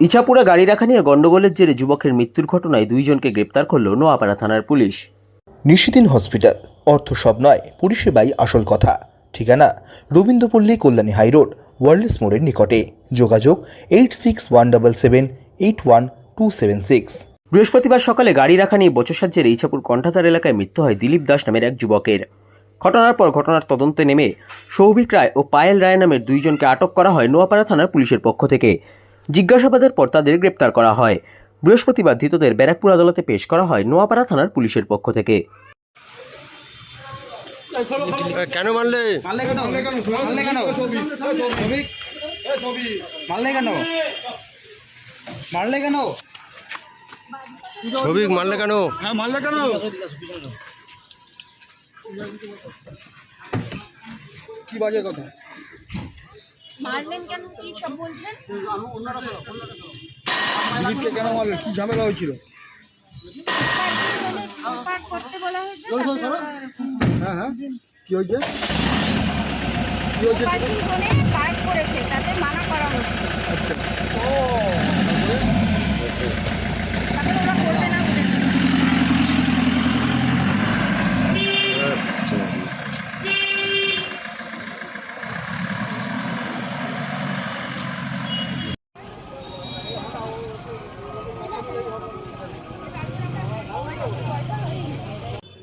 ইছাপুরা গাড়ি রাখা নিয়ে গন্ডগোলের জেরে যুবকের মৃত্যুর ঘটনায় দুইজনকে গ্রেপ্তার করল নোয়াপাড়া থানার পুলিশ। নিশিদিন হসপিটাল অর্থ সব নয় পরিষেবাই আসল কথা। ঠিকানা রবীন্দ্রপল্লী কল্যাণী হাইরোড ওয়ার্ল্ডস মোড়ের নিকটে। যোগাযোগ eight six one double seven eight one two seven six. বৃহস্পতিবার সকালে গাড়ি রাখা নিয়ে বচসার জেরে ইছাপুর কণ্ঠাতার এলাকায় মৃত্যু হয় দিলীপ দাস নামের এক যুবকের। ঘটনার পর ঘটনার তদন্তে নেমে সৌভিক রায় ও পায়েল রায় নামের দুইজনকে আটক করা হয় নোয়াপাড়া থানার পুলিশের পক্ষ থেকে। জিজ্ঞাসাবাদের পর তাদের গ্রেপ্তার করা হয়। বৃহস্পতিবার ধৃতদের ব্যারাকপুর আদালতে পেশ করা হয় নোয়াপাড়া থানার পুলিশের পক্ষ থেকে। কেন মারলে? মারলে কেন? মারলে মারলে হ্যাঁ মারলে কি বাজে কথা? মারলেন কেন? কি সব বলছেন? দিলীপকে কেন মারলেন? কি ঝামেলা হয়েছিল? করতে বলা হয়েছে হ্যাঁ হ্যাঁ। কি হয়েছে? কি হয়েছে? পার্টি করেছে তাতে মানা করা হয়েছে তারপরে